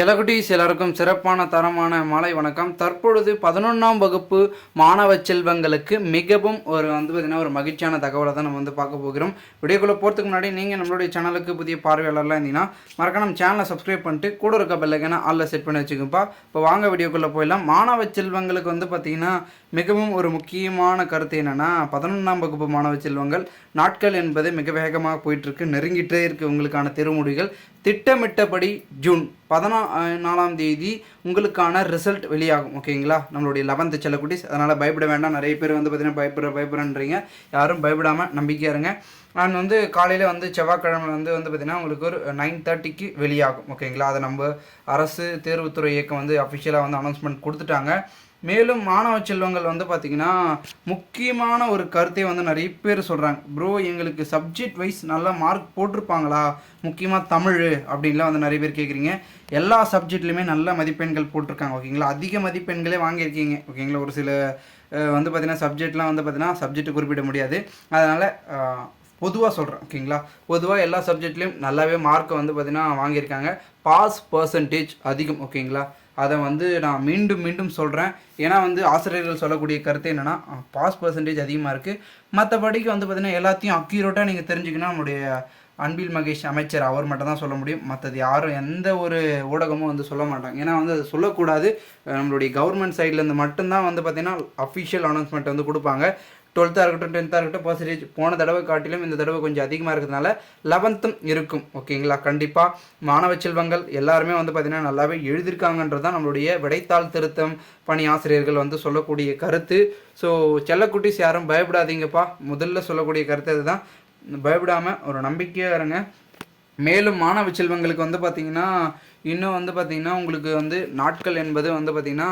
செலகுட்டீஸ் எல்லாருக்கும் சிறப்பான தரமான மாலை வணக்கம். தற்பொழுது பதினொன்றாம் வகுப்பு மாணவ செல்வங்களுக்கு மிகவும் ஒரு வந்து பார்த்திங்கன்னா ஒரு மகிழ்ச்சியான தகவலை தான் நம்ம வந்து பார்க்க போகிறோம். வீடியோக்குள்ளே போகிறதுக்கு முன்னாடி நீங்கள் நம்மளுடைய சேனலுக்கு புதிய பார்வையாளர்லாம் இருந்தீங்கன்னா மறக்காம நம்ம சேனலை சப்ஸ்கிரைப் பண்ணிட்டு கூட இருக்க பெல்லைக்கான ஆளில் செட் பண்ணி வச்சுக்கோப்பா இப்போ வாங்க வீடியோக்குள்ளே போயிடலாம். மாணவ செல்வங்களுக்கு வந்து பார்த்திங்கன்னா மிகவும் ஒரு முக்கியமான கருத்து என்னென்னா பதினொன்றாம் வகுப்பு மாணவ செல்வங்கள் நாட்கள் என்பது மிக வேகமாக போயிட்டுருக்கு நெருங்கிட்டே இருக்குது உங்களுக்கான திருமுடிகள். திட்டமிட்டபடி ஜூன் பதினா நாலாம் தேதி உங்களுக்கான ரிசல்ட் வெளியாகும் ஓகேங்களா நம்மளுடைய லெவன்த்து செல்லக்குட்டிஸ். அதனால் பயப்பட வேண்டாம். நிறைய பேர் வந்து பார்த்தீங்கன்னா பயப்பட பயப்படுறன்றீங்க. யாரும் பயப்படாமல் நம்பிக்கையாக இருங்க. நான் வந்து காலையில் வந்து செவ்வாய்க்கிழமை வந்து வந்து பார்த்திங்கன்னா உங்களுக்கு ஒரு நைன் தேர்ட்டிக்கு வெளியாகும் ஓகேங்களா அதை நம்ம அரசு தேர்வுத்துறை இயக்கம் வந்து அஃபிஷியலாக வந்து அனௌன்ஸ்மெண்ட் கொடுத்துட்டாங்க. மேலும் மாணவ செல்வங்கள் வந்து பார்த்திங்கன்னா முக்கியமான ஒரு கருத்தை வந்து நிறைய பேர் சொல்கிறாங்க ப்ரோ எங்களுக்கு சப்ஜெக்ட் வைஸ் நல்லா மார்க் போட்டிருப்பாங்களா? முக்கியமாக தமிழ் அப்படின்லாம் வந்து நிறைய பேர் கேட்குறீங்க எல்லா சப்ஜெக்ட்லேயுமே நல்ல மதிப்பெண் மதிப்பெண்கள் போட்டிருக்காங்க ஓகேங்களா? அதிக மதிப்பெண்களே வாங்கியிருக்கீங்க ஓகேங்களா? ஒரு சில வந்து பார்த்திங்கன்னா சப்ஜெக்ட்லாம் வந்து பார்த்திங்கன்னா சப்ஜெக்ட் குறிப்பிட முடியாது. அதனால் பொதுவாக சொல்கிறேன் ஓகேங்களா? பொதுவாக எல்லா சப்ஜெக்ட்லேயும் நல்லாவே மார்க்கை வந்து பார்த்திங்கன்னா வாங்கியிருக்காங்க. பாஸ் பர்சன்டேஜ் அதிகம் ஓகேங்களா? அதை வந்து நான் மீண்டும் மீண்டும் சொல்கிறேன் ஏன்னா வந்து ஆசிரியர்கள் சொல்லக்கூடிய கருத்து என்னென்னா பாஸ் பர்சன்டேஜ் அதிகமாக இருக்குது மற்றபடிக்கு வந்து பார்த்திங்கன்னா எல்லாத்தையும் அக்யூரேட்டாக நீங்கள் தெரிஞ்சுக்கணும் நம்முடைய அன்பில் மகேஷ் அமைச்சர் அவர் மட்டும் தான் சொல்ல முடியும். மற்றது யாரும் எந்த ஒரு ஊடகமும் வந்து சொல்ல மாட்டாங்க. ஏன்னா வந்து அது சொல்லக்கூடாது. நம்மளுடைய கவர்மெண்ட் சைட்லேருந்து மட்டும்தான் வந்து பார்த்திங்கன்னா அஃபிஷியல் அனௌன்ஸ்மெண்ட் வந்து கொடுப்பாங்க. டுவெல்த்தாக இருக்கட்டும் டென்த்தாக இருக்கட்டும் பர்சன்டேஜ் போன தடவை காட்டிலும் இந்த தடவை கொஞ்சம் அதிகமாக இருக்கிறதுனால லெவன்த்தும் இருக்கும். ஓகேங்களா கண்டிப்பாக மாணவ செல்வங்கள் எல்லாருமே வந்து பார்த்திங்கன்னா நல்லாவே எழுதியிருக்காங்கன்றது தான் நம்மளுடைய விடைத்தாள் திருத்தம் பணி ஆசிரியர்கள் வந்து சொல்லக்கூடிய கருத்து. ஸோ செல்லக்குட்டிஸ் யாரும் பயப்படாதீங்கப்பா. முதல்ல சொல்லக்கூடிய கருத்து அதுதான். பயப்படாமல் ஒரு நம்பிக்கையாக இருங்க. மேலும் மாணவ செல்வங்களுக்கு வந்து பார்த்திங்கன்னா இன்னும் வந்து பார்த்திங்கன்னா உங்களுக்கு வந்து நாட்கள் என்பது வந்து பார்த்திங்கன்னா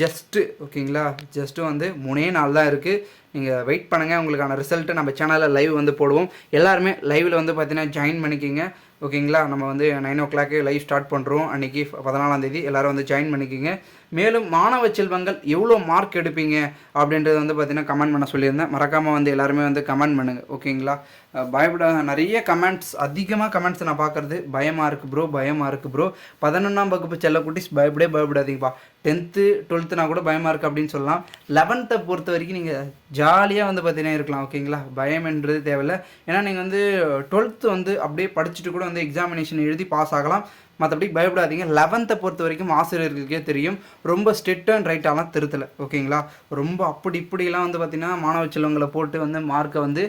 ஜஸ்ட்டு ஓகேங்களா? ஜஸ்ட்டு வந்து மூணே நாள் தான் இருக்குது நீங்கள் வெயிட் பண்ணுங்கள் உங்களுக்கான ரிசல்ட்டு நம்ம சேனலில் லைவ் வந்து போடுவோம். எல்லாருமே லைவில் வந்து பார்த்தீங்கன்னா ஜாயின் பண்ணிக்கிங்க. ஓகேங்களா நம்ம வந்து nine o'clock live start பண்ணுறோம் அன்றைக்கி பதினாலாம் தேதி எல்லாரும் வந்து ஜாயின் பண்ணிக்கிங்க. மேலும் மாணவ செல்வங்கள் எவ்வளோ மார்க் எடுப்பீங்க? அப்படின்றது வந்து பார்த்தீங்கன்னா கமெண்ட் பண்ண சொல்லியிருந்தேன். மறக்காமல் வந்து எல்லாருமே வந்து கமெண்ட் பண்ணுங்கள் ஓகேங்களா பயப்பட நிறைய கமெண்ட்ஸ் அதிகமாக கமெண்ட்ஸ் நான் பார்க்குறது பயமாக இருக்குது ப்ரோ பயமாக இருக்குது ப்ரோ பதினொன்றாம் வகுப்பு செல்லக்குட்டிஸ் பயப்படே பயப்படாதீங்கப்பா. டென்த்து டுவெல்த்துனா கூட பயமாக இருக்குது அப்படின்னு சொல்லலாம். லெவன்த்தை பொறுத்த வரைக்கும் நீங்கள் ஜாலியாக வந்து பார்த்தீங்கன்னா இருக்கலாம் ஓகேங்களா பயம்ன்றது தேவையில்லை. ஏன்னா நீங்கள் வந்து டுவெல்த்து வந்து அப்படியே படிச்சுட்டு கூட வந்து எக்ஸாமினேஷன் எழுதி பாஸ் ஆகலாம். மற்றபடி பயப்படாதீங்க. லெவன்த்தை பொறுத்த வரைக்கும் ஆசிரியர்களுக்கே தெரியும். ரொம்ப ஸ்ட்ரிக்ட் அண்ட் ரைட்டாலாம் திருத்தலை. ஓகேங்களா? ரொம்ப அப்படி இப்படிலாம் வந்து பார்த்திங்கன்னா மாணவ செல்வங்களை போட்டு வந்து மார்க்கை வந்து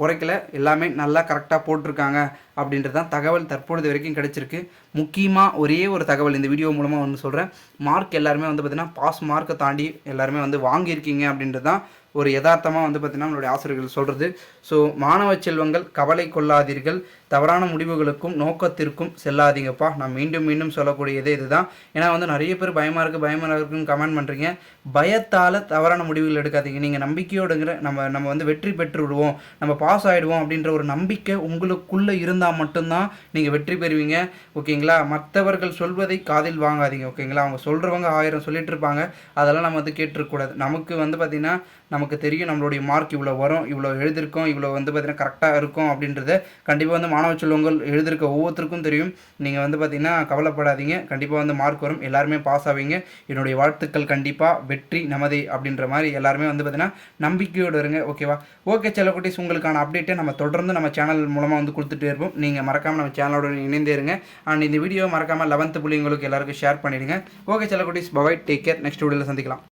குறைக்கல. எல்லாமே நல்லா கரெக்டாக போட்டிருக்காங்க அப்படின்றது தான் தகவல் தற்பொழுது வரைக்கும் கிடைச்சிருக்கு. முக்கியமாக ஒரே ஒரு தகவல் இந்த வீடியோ மூலமாக ஒன்று சொல்கிறேன் மார்க் எல்லாருமே வந்து பார்த்திங்கன்னா பாஸ் மார்க்கை தாண்டி எல்லாருமே வந்து வாங்கியிருக்கீங்க அப்படின்றது தான் ஒரு யதார்த்தமாக வந்து பார்த்திங்கன்னா நம்மளுடைய ஆசிரியர்கள் சொல்கிறது ஸோ மாணவ செல்வங்கள் கவலை கொள்ளாதீர்கள். தவறான முடிவுகளுக்கும் நோக்கத்திற்கும் செல்லாதீங்கப்பா. நான் மீண்டும் மீண்டும் சொல்லக்கூடியதே இதுதான். ஏன்னா வந்து நிறைய பேர் பயமாக இருக்குது பயமாக இருக்குன்னு கமெண்ட் பண்ணுறீங்க பயத்தால் தவறான முடிவுகள் எடுக்காதீங்க. நீங்கள் நம்பிக்கையோடுங்கிற நம்ம நம்ம வந்து வெற்றி பெற்று விடுவோம் நம்ம பாஸ் ஆகிடுவோம் அப்படின்ற ஒரு நம்பிக்கை உங்களுக்குள்ளே இருந்தால் மட்டும்தான் நீங்கள் வெற்றி பெறுவீங்க. ஓகேங்களா? மற்றவர்கள் சொல்வதை காதில் வாங்காதீங்க. ஓகேங்களா? அவங்க சொல்கிறவங்க ஆயிரம் சொல்லிட்டு இருப்பாங்க. அதெல்லாம் நம்ம வந்து கேட்டுருக்கூடாது நமக்கு வந்து பார்த்திங்கன்னா நமக்கு தெரியும் நம்மளுடைய மார்க் இவ்வளோ வரும் இவ்வளோ எழுதியிருக்கோம் இவ்வளோ வந்து பார்த்திங்கன்னா கரெக்டாக இருக்கும் அப்படின்றத கண்டிப்பாக வந்து மாணவ செல்வங்கள் எழுதியிருக்க ஒவ்வொருத்தருக்கும் தெரியும். நீங்கள் வந்து பார்த்திங்கன்னா கவலைப்படாதீங்க. கண்டிப்பாக வந்து மார்க் வரும். எல்லாருமே பாஸ் ஆவீங்க. என்னுடைய வாழ்த்துக்கள் கண்டிப்பாக வெற்றி நமதே அப்படின்ற மாதிரி எல்லாருமே வந்து பார்த்திங்கன்னா நம்பிக்கையோடு இருங்க ஓகேவா ஓகே செல்லக்குட்டிஸ் உங்களுக்கான அப்டேட்டை நம்ம தொடர்ந்து நம்ம சேனல் மூலமாக வந்து கொடுத்துட்டே இருப்போம். நீங்கள் மறக்காமல் நம்ம சேனலோட இணைந்தே இருங்க. அண்ட் இந்த வீடியோ மறக்காமல் லெவன்த்து புள்ளிங்களுக்கு எல்லாருக்கும் ஷேர் பண்ணிவிடுங்க okay செல்லக்குட்டிஸ் bye bye take care next வீடியோவில் சந்திக்கலாம்.